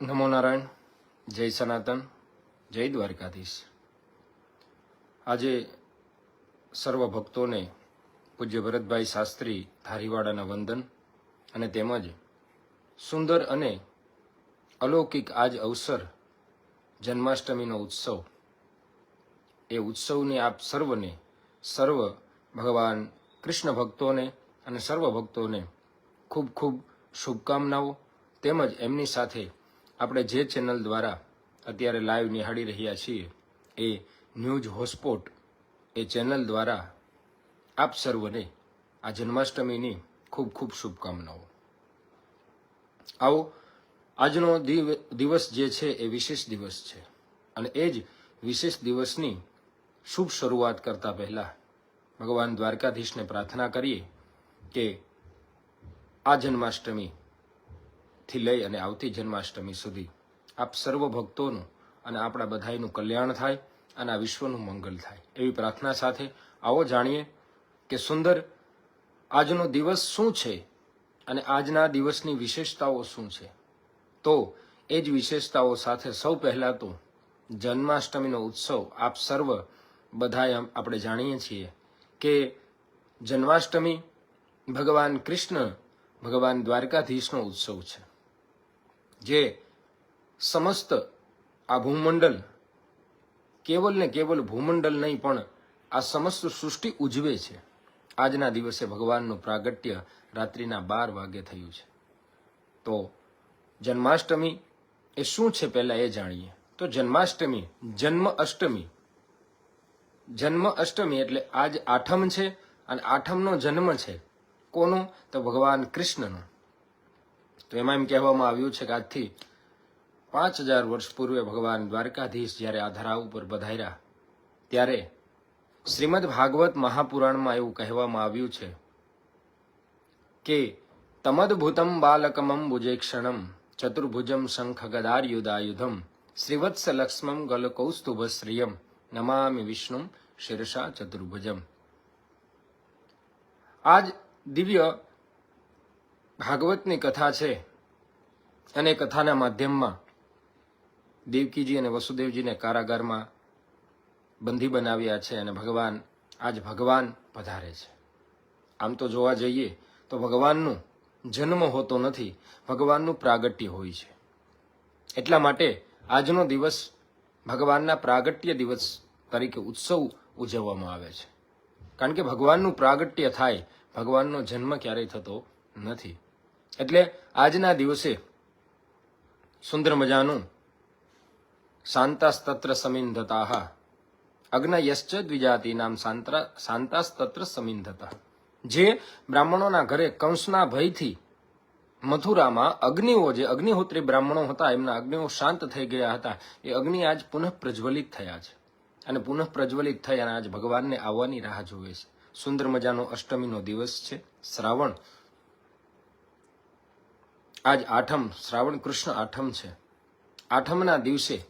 નમો નારાયણ, જય સનાતન, જય દ્વારકાધીશ. આજે સર્વ ભક્તોને પૂજ્ય ભરતભાઈ શાસ્ત્રી ધારીવાડાના વંદન અને તેમજ સુંદર અને અલૌકિક આજ અવસર જન્માષ્ટમીનો ઉત્સવ. એ ઉત્સવની આપ સર્વને, સર્વ ભગવાન કૃષ્ણ ભક્તોને અને સર્વ ભક્તોને ખૂબ ખૂબ શુભકામનાઓ તેમજ એમની સાથે આપણે જે ચેનલ દ્વારા અત્યારે લાઈવ નિહાળી રહ્યા છીએ, એ ન્યૂઝ હોસ્પોટ એ ચેનલ દ્વારા આપ સર્વને આ જન્માષ્ટમીની ખૂબ ખૂબ શુભકામનાઓ. આવો, આજનો દિવ- દિવસ જે છે એ વિશેષ દિવસ છે. અને એ જ વિશેષ દિવસની શુભ શરૂઆત કરતા પહેલા ભગવાન દ્વારકાધીશને પ્રાર્થના કરીએ કે આ જન્માષ્ટમી થી લઈ અને આવતી જન્માષ્ટમી સુધી આપ સર્વ ભક્તોનું અને આપણા બધાયનું કલ્યાણ થાય અને આ વિશ્વનું મંગલ થાય. એવી પ્રાર્થના સાથે આવો જાણીએ કે સુંદર, આજનો દિવસ શું છે અને આજના દિવસની વિશેષતાઓ શું છે? તો એ જ વિશેષતાઓ સાથે સૌ પહેલાં તો જન્માષ્ટમીનો ઉત્સવ આપ સર્વ બધાએ આપણે જાણીએ છીએ કે જન્માષ્ટમી ભગવાન કૃષ્ણ, ભગવાન દ્વારકાધીશનો ઉત્સવ છે. જે સમસ્ત આ ભૂમંડલ, કેવલ ને કેવલ ભૂમંડલ નહીં, પણ આ સમસ્ત સૃષ્ટિ ઉજવે છે. આજના દિવસે ભગવાનનું પ્રાગટ્ય રાત્રિના બાર વાગે થયું છે. તો જન્માષ્ટમી એ શું છે પહેલા એ જાણીએ. તો જન્માષ્ટમી, જન્મ અષ્ટમી. જન્મ અષ્ટમી એટલે આજ આઠમ છે અને આઠમનો જન્મ છે. કોનો? તો ભગવાન કૃષ્ણનો. તો એમાં એમ કહેવામાં આવ્યું છે કે આજથી પાંચ હજાર વર્ષ પૂર્વે ભગવાન દ્વારકાધીશ જ્યારે આ ધરા ઉપર પધાર્યા, ત્યારે શ્રીમદ ભાગવત મહાપુરાણમાં એવું કહેવામાં આવ્યું છે કે તમદભૂતમ બાલકમમ ભુજેક્ષણમ ચતુર્ભુજમ શંખ ગદાર યુદાયુધમ શ્રીવત્સ લક્ષ્મમ ગલકૌસ્તુભ શ્રિયમ નમામિ વિષ્ણુમ શિરસા ચતુર્ભુજમ. આજ દિવ્ય ભાગવતની કથા છે અને કથાના માધ્યમમાં દેવકીજી અને વસુદેવજીને કારાગારમાં બંધી બનાવ્યા છે અને ભગવાન આજ ભગવાન પધારે છે. આમ તો જોવા જઈએ તો ભગવાનનું જન્મ હોતો નથી, ભગવાનનું પ્રાગટ્ય હોય છે. એટલા માટે આજનો દિવસ ભગવાનના પ્રાગટ્ય દિવસ તરીકે ઉત્સવ ઉજવવામાં આવે છે. કારણ કે ભગવાનનું પ્રાગટ્ય થાય, ભગવાનનો જન્મ ક્યારેય થતો નથી. એટલે આજના દિવસે સુંદર મજાનું શાંતાસ્તત્ર સમિંધતાહ. અગ્નયશ્ચ દ્વિજાતિ નામ શાંતાસ્તત્ર સમિંધતા. જે બ્રાહ્મણોના ઘરે કંસના ભયથી મથુરામાં અગ્નિઓ જે અગ્નિહોત્રી બ્રાહ્મણો હતા, એમના અગ્નિઓ શાંત થઈ ગયા હતા. એ અગ્નિ આજ પુનઃ પ્રજ્વલિત થયા છે. અને પુનઃ પ્રજ્વલિત થઈ અને આજ ભગવાનને આવવાની રાહ જોવે છે. સુંદર મજાનો અષ્ટમીનો દિવસ છે. શ્રાવણ આજ આઠમ, શ્રાવણ કૃષ્ણ આઠમ છે. આઠમના દિવસે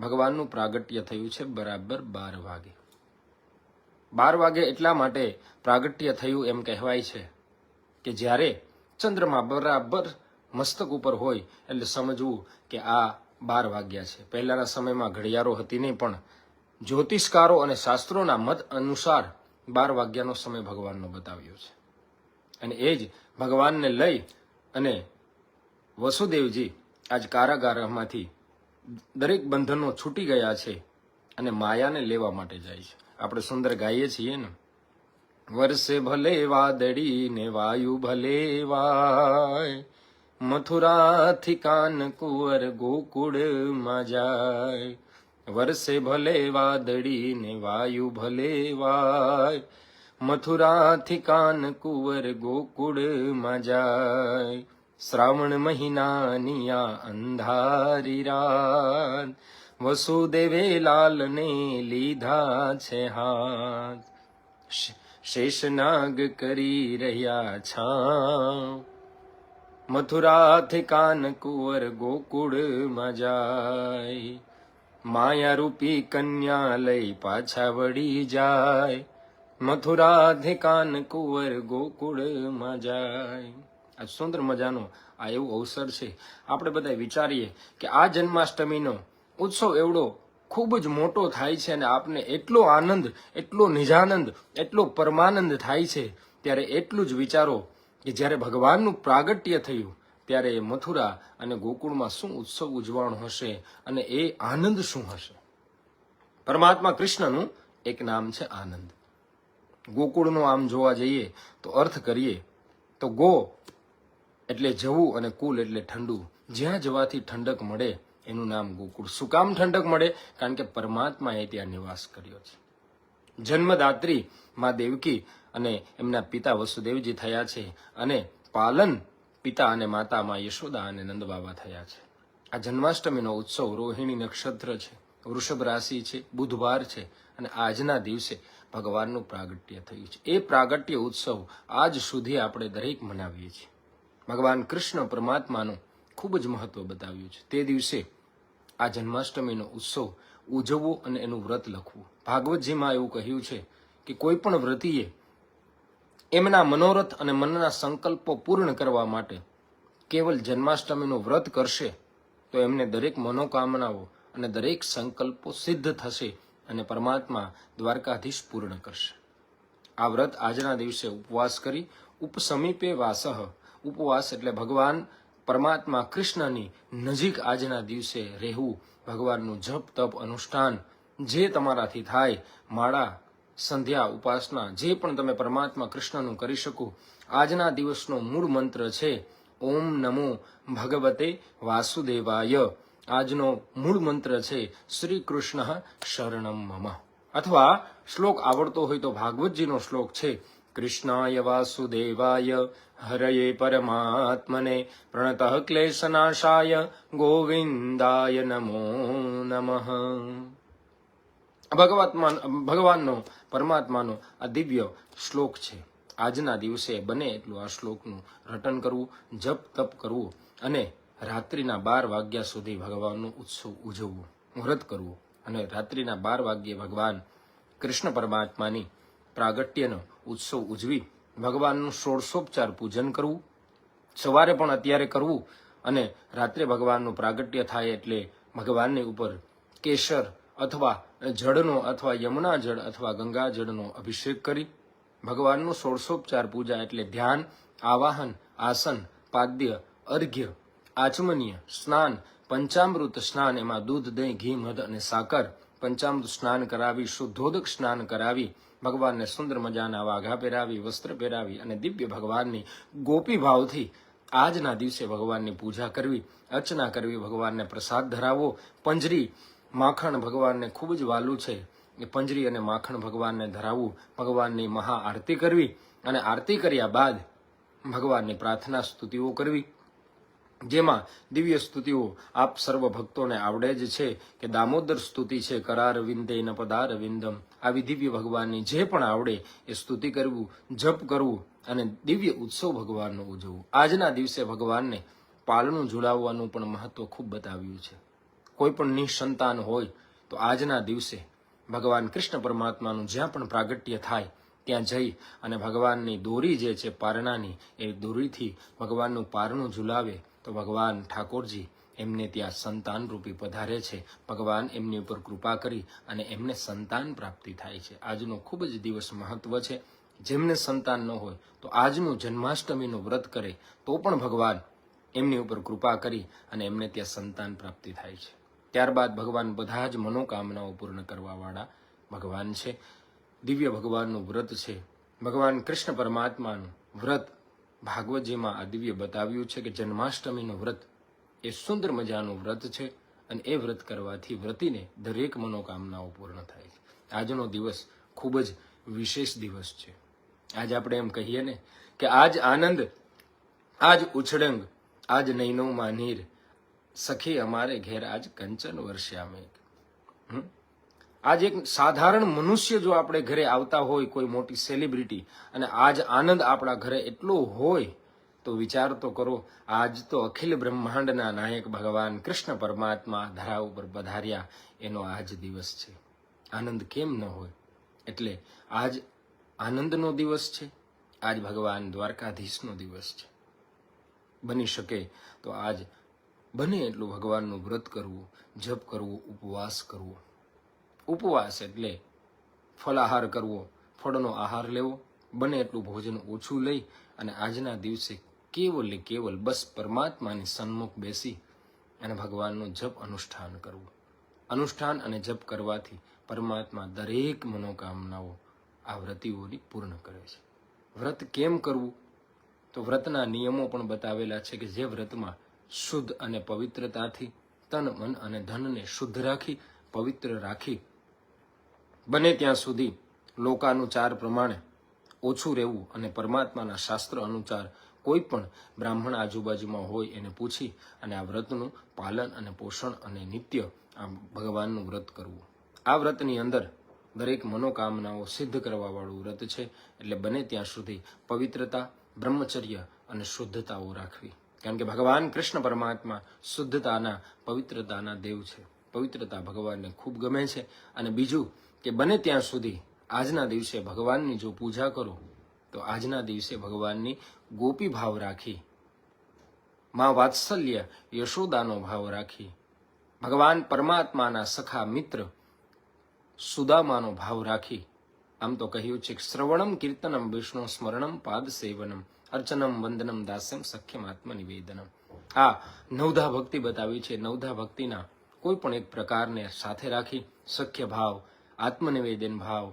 ભગવાનનું પ્રાગટ્ય થયું છે બરાબર બાર વાગે. બાર વાગે એટલા માટે પ્રાગટ્ય થયું એમ કહેવાય છે કે જ્યારે ચંદ્રમા બરાબર મસ્તક ઉપર હોય એટલે સમજવું કે આ બાર વાગ્યા છે. પહેલાના સમયમાં ઘડિયાળો હતી નહીં પણ જ્યોતિષકારો અને શાસ્ત્રોના મત અનુસાર બાર વાગ્યાનો સમય ભગવાનનો બતાવ્યો છે. અને એ જ ભગવાનને લઈ અને વસુદેવજી આજ કારાગારમાંથી દરેક બંધનો છૂટી ગયા છે અને માયાને લેવા માટે જાય છે. આપણે સુંદર ગાઈએ છીએ ને. વર્ષે ભલે વાદળી ને વાયુ ભલે વાય, મથુરાથી કાનકુંવર ગોકુળમાં જાય. વર્ષે ભલે વાદળી ને વાયુ ભલે વાય, મથુરાથી કાનકુંવર ગોકુળમાં જાય. શ્રાવણ મહિનાની આ અંધારી રાત. વસુદેવે લાલને લીધા છે હાથ. શેષનાગ કરી રહ્યા છા. મથુરાથી કાનકુંવર ગોકુળમાં જાય. માયારૂપી કન્યા લઈ પાછા વળી જાય. મથુરાથી કાનકુંવર ગોકુળમાં જાય. આ સુંદર મજાનો આ એવું અવસર છે. આપણે બધા વિચારીએ કે આ જન્માષ્ટમીનો ઉત્સવ એવડો ખૂબ જ મોટો થાય છે અને આપને એટલો આનંદ, એટલો નિજાનંદ, એટલો પરમાનંદ થાય છે. ત્યારે એટલું જ વિચારો કે જ્યારે ભગવાનનું પ્રાગટ્ય થયું, ત્યારે એ મથુરા અને ગોકુળમાં શું ઉત્સવ ઉજવાણ હશે અને એ આનંદ શું હશે? પરમાત્મા કૃષ્ણનું એક નામ છે આનંદ. ગોકુળનો આમ જોવા જઈએ તો અર્થ કરીએ તો ગો એટલે જવું અને કુલ એટલે ઠંડુ. જ્યાં જવાથી ઠંડક મળે, એનું નામ ગોકુળ. શું કામ ઠંડક મળે? કારણ કે પરમાત્માએ ત્યાં નિવાસ કર્યો છે. જન્મદાત્રી માં દેવકી અને એમના પિતા વસુદેવજી થયા છે અને પાલન પિતા અને માતામાં યશોદા અને નંદબાબા થયા છે. આ જન્માષ્ટમીનો ઉત્સવ રોહિણી નક્ષત્ર છે. વૃષભ રાશિ છે, બુધવાર છે અને આજના દિવસે ભગવાનનું પ્રાગટ્ય થયું છે. એ પ્રાગટ્ય ઉત્સવ આજ સુધી આપણે દરેક મનાવીએ છીએ. ભગવાન કૃષ્ણ પરમાત્માનું ખૂબ જ મહત્વ બતાવ્યું છે. તે દિવસે આ જન્માષ્ટમીનો ઉત્સવ ઉજવવો અને એનું વ્રત લખવું. ભાગવતજીમાં એવું કહ્યું છે કે કોઈ પણ વ્રતિએ એમના મનોરથ અને મનના સંકલ્પો પૂર્ણ કરવા માટે કેવલ જન્માષ્ટમીનું વ્રત કરશે તો એમને દરેક મનોકામનાઓ અને દરેક સંકલ્પો સિદ્ધ થશે અને પરમાત્મા દ્વારકાધીશ પૂર્ણ કરશે. આ વ્રત આજના દિવસે ઉપવાસ કરી ઉપસમીપે વાસહ ઉપવાસ એટલે ભગવાન પરમાત્મા કૃષ્ણની નજીક આજના દિવસે રહેવું, ભગવાનનું જપ, તપ, અનુષ્ઠાન જે તમારાથી થાય, માળા, સંધ્યા, ઉપાસના, જે પણ તમે પરમાત્મા કૃષ્ણનું કરી શકો, આજના દિવસનો મૂળ મંત્ર છે, ઓમ નમો ભગવતે વાસુદેવાય. આજનો મૂળ મંત્ર છે, શ્રી કૃષ્ણ શરણમ મમ. અથવા શ્લોક આવડતો હોય તો ભાગવતજીનો શ્લોક છે કૃષ્ણાય વાસુદેવાય, હરયે પરમાત્મને પ્રણત ક્લેશનાશાય, ગોવિંદાય નમો નમઃ. ભગવાત્મા ભગવાનનો, પરમાત્માનો આ દિવ્ય શ્લોક છે. આજના દિવસે બને એટલું આ શ્લોકનું રટન કરવું, જપ તપ કરવું અને રાત્રિના બાર વાગ્યા સુધી ભગવાનનો ઉત્સવ ઉજવવું, વ્રત કરવું અને રાત્રિના બાર વાગ્યે ભગવાન કૃષ્ણ પરમાત્માની પ્રાગટ્યનો ઉત્સવ ઉજવી ભગવાનનું ષોડશોપચાર પૂજન કરવું, સવારે પણ અત્યારે કરવું અને રાત્રે ભગવાનનું પ્રાગટ્ય થાય એટલે ભગવાનની ઉપર કેસર અથવા જળનો અથવા યમુના જળ અથવા ગંગા જળનો અભિષેક કરી ભગવાનનું ષોડશોપચાર પૂજા એટલે ધ્યાન, આવાહન, આસન, પાદ્ય, અર્ઘ્ય, આચમનીય, સ્નાન, પંચામૃત સ્નાન, એમાં દૂધ, દહીં, ઘી, મધ અને સાકર પંચામૃત સ્નાન કરાવી, શુદ્ધોદક સ્નાન કરાવી ભગવાનને સુંદર મજાના વાઘા પહેરાવી, વસ્ત્ર પહેરાવી અને દિવ્ય ભગવાનની ગોપી ભાવથી આજના દિવસે ભગવાનની પૂજા કરવી, અર્ચના કરવી, ભગવાનને પ્રસાદ ધરાવવો. પંજરી માખણ ભગવાનને ખૂબ જ વાલું છે. એ પંજરી અને માખણ ભગવાનને ધરાવવું, ભગવાનની મહા આરતી કરવી અને આરતી કર્યા બાદ ભગવાનની પ્રાર્થના સ્તુતિઓ કરવી. જેમાં દિવ્ય સ્તુતિઓ આપ સર્વ ભક્તોને આવડે જ છે કે દામોદર સ્તુતિ છે, કરાર વિંદે ન પદાર વિંદમ. આવી દિવ્ય ભગવાનની જે પણ આવડે એ સ્તુતિ કરવું, જપ કરવું અને દિવ્ય ઉત્સવ ભગવાનનો ઉજવવું. આજના દિવસે ભગવાનને પાલનું ઝુલાવવાનું પણ મહત્વ ખૂબ બતાવ્યું છે. કોઈ પણ નિસંતાન હોય તો આજના દિવસે ભગવાન કૃષ્ણ પરમાત્માનું જ્યાં પણ પ્રાગટ્ય થાય, ત્યાં જઈ અને ભગવાનની દોરી જે છે પારણાની, એ દોરીથી ભગવાનનું પારણું ઝુલાવે તો ભગવાન ઠાકોરજી એમને ત્યાં સંતાન રૂપી પધારે છે. ભગવાન એમની ઉપર કૃપા કરી અને એમને સંતાન પ્રાપ્તિ થાય છે. આજનો ખૂબ જ દિવસ મહત્વ છે. જેમને સંતાન ન હોય તો આજનું જન્માષ્ટમીનું વ્રત કરે, તો પણ ભગવાન એમની ઉપર કૃપા કરી અને એમને ત્યાં સંતાન પ્રાપ્તિ થાય છે. ત્યારબાદ ભગવાન બધા જ મનોકામનાઓ પૂર્ણ કરવાવાળા ભગવાન છે. દિવ્ય ભગવાનનું વ્રત છે. ભગવાન કૃષ્ણ પરમાત્માનું વ્રત ભાગવતજીમાં આ દિવ્ય બતાવ્યું છે કે જન્માષ્ટમીનું વ્રત એ સુંદર મજાનું વ્રત છે અને એ વ્રત કરવાથી વ્રતિને દરેક મનોકામનાઓ પૂર્ણ થાય છે. આજનો દિવસ ખૂબ જ વિશેષ દિવસ છે. આજ આપણે એમ કહીએ ને કે આજ આનંદ, આજ ઉછળંગ, આજ નૈનોમાં માનીર, સખી અમારે ઘેર આજ કંચન વર્ષ્યા મેઘ આજ એક સાધારણ મનુષ્ય જો આપણે ઘરે આવતા હોય કોઈ મોટી સેલિબ્રિટી અને આજ આનંદ આપણા ઘરે એટલો હોય તો વિચાર તો કરો, આજ તો અખિલ બ્રહ્માંડના નાયક ભગવાન કૃષ્ણ પરમાત્મા ધરા ઉપર પધાર્યા. એનો આજ દિવસ છે. આનંદ કેમ ન હોય? એટલે આજ આનંદનો દિવસ છે. આજ ભગવાન દ્વારકાધીશનો દિવસ છે. બની શકે તો આજ બને એટલું ભગવાનનું વ્રત કરવું, જપ કરવું, ઉપવાસ કરવો. ઉપવાસ એટલે ફલાહાર કરવો, ફળનો આહાર લેવો. બને એટલું ભોજન ઓછું લઈ અને આજના દિવસે કેવલ ને કેવલ બસ પરમાત્માની સન્મુખ બેસી અને ભગવાનનું જપ અનુષ્ઠાન કરવું. અનુષ્ઠાન અને જપ કરવાથી પરમાત્મા દરેક મનોકામનાઓ આ વ્રતિઓની પૂર્ણ કરે છે. વ્રત કેમ કરવું? તો વ્રતના નિયમો પણ બતાવેલા છે કે જે વ્રતમાં શુદ્ધ અને પવિત્રતાથી તન, મન અને ધનને શુદ્ધ રાખી, પવિત્ર રાખી બને ત્યાં સુધી લોકાનુચાર પ્રમાણે ઓછું રહેવું અને પરમાત્માના શાસ્ત્ર અનુસાર કોઈ પણ બ્રાહ્મણ આજુબાજુમાં હોય એને પૂછી અને આ વ્રતનું પાલન અને પોષણ અને નિત્ય આ ભગવાનનું વ્રત કરવું. આ વ્રતની અંદર દરેક મનોકામનાઓ સિદ્ધ કરવાવાળું વ્રત છે, એટલે બને ત્યાં સુધી પવિત્રતા, બ્રહ્મચર્ય અને શુદ્ધતાઓ રાખવી. કારણ કે ભગવાન કૃષ્ણ પરમાત્મા શુદ્ધતાના, પવિત્રતાના દેવ છે. પવિત્રતા ભગવાનને ખૂબ ગમે છે. અને બીજું કે બને ત્યાં સુધી આજના દિવસે ભગવાનની જો પૂજા કરો તો આજના દિવસે ભગવાનની ગોપી ભાવ રાખી, માં વાત્સલ્ય યશોદાનો ભાવ રાખી, ભગવાન પરમાત્માના સખા મિત્ર સુદામાનો ભાવ રાખી. આમ તો કહ્યું છે શ્રવણમ કીર્તનમ વિષ્ણુ સ્મરણમ પાદ સેવનમ અર્ચનમ વંદનમ દાસ્યમ સખ્યમ આત્મનિવેદનમ. આ નવધા ભક્તિ બતાવી છે. નવધા ભક્તિના કોઈ પણ એક પ્રકારને સાથે રાખી સખ્ય ભાવ, આત્મનિવેદન ભાવ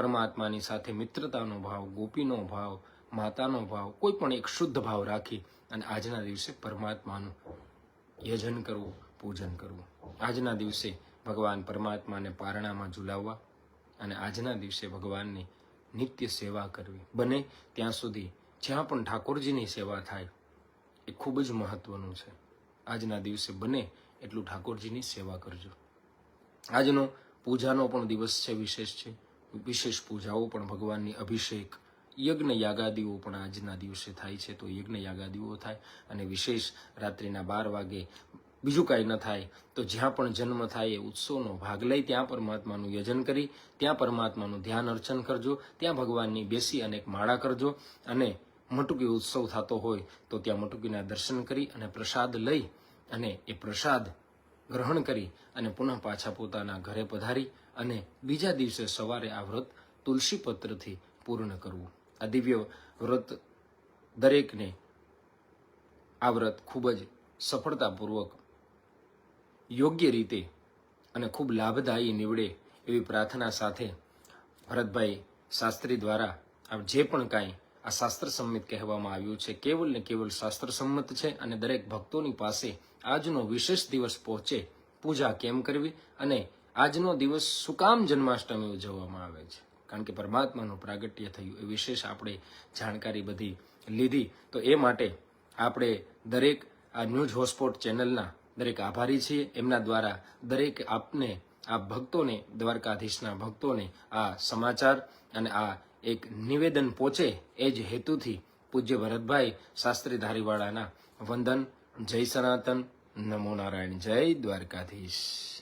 પરમાત્માની સાથે મિત્રતાનો ભાવ, ગોપીનો ભાવ, માતાનો ભાવ, કોઈ પણ એક શુદ્ધ ભાવ રાખી અને આજના દિવસે પરમાત્માનું યજન કરવું, પૂજન કરવું. આજના દિવસે ભગવાન પરમાત્માને પારણામાં ઝુલાવવા અને આજના દિવસે ભગવાનની નિત્ય સેવા કરવી. બને ત્યાં સુધી જ્યાં પણ ઠાકોરજીની સેવા થાય, એ ખૂબ જ મહત્વનું છે. આજના દિવસે બને એટલું ઠાકોરજીની સેવા કરજો. આજનો પૂજાનો પણ દિવસ છે, વિશેષ છે. વિશેષ પૂજાઓ પણ ભગવાનની અભિષેક યજ્ઞ યાગાદીઓ પણ આજના દિવસે થાય છે, તો યજ્ઞ યાગાદીઓ થાય અને વિશેષ રાત્રિના બાર વાગે બીજું કાંઈ ન થાય, તો જ્યાં પણ જન્મ થાય એ ઉત્સવનો ભાગ લઈ ત્યાં પરમાત્માનું યજન કરી, ત્યાં પરમાત્માનું ધ્યાન અર્ચન કરજો, ત્યાં ભગવાનની બેસી અને એક માળા કરજો અને મટુકી ઉત્સવ થતો હોય તો ત્યાં મટુકીના દર્શન કરી અને પ્રસાદ લઈ અને એ પ્રસાદ ગ્રહણ કરી અને પુનઃ પાછા પોતાના ઘરે પધારી અને બીજા દિવસે સવારે આ વ્રત તુલસી પત્રથી પૂર્ણ કરવું. આ દિવ્ય વ્રત દરેકને આ વ્રત ખૂબ જ સફળતાપૂર્વક યોગ્ય રીતે અને ખૂબ લાભદાયી નીવડે એવી પ્રાર્થના સાથે ભરતભાઈ શાસ્ત્રી દ્વારા આ જે પણ કાંઈ આ શાસ્ત્ર સંમિત કહેવામાં આવ્યું છે, કેવલ ને કેવલ શાસ્ત્ર સંમત છે અને દરેક ભક્તોની પાસે આજનો વિશેષ દિવસ પહોંચે પૂજા કેમ કરવી અને આજનો દિવસ શું કામ જન્માષ્ટમી ઉજવવામાં આવે છે. કારણ કે પરમાત્માનું પ્રાગટ્ય થયું એ વિશેષ આપણે જાણકારી બધી લીધી. તો એ માટે આપણે દરેક આ ન્યૂઝ હોસ્પોટ ચેનલના દરેક આભારી છીએ. એમના દ્વારા દરેક આપને, આ ભક્તોને, દ્વારકાધીશના ભક્તોને આ સમાચાર અને આ એક નિવેદન પહોંચે એ જ હેતુથી પૂજ્ય ભરતભાઈ શાસ્ત્રી ધારીવાળાના વંદન. જય સનાતન. નમો નારાયણ. જય દ્વારકાધીશ.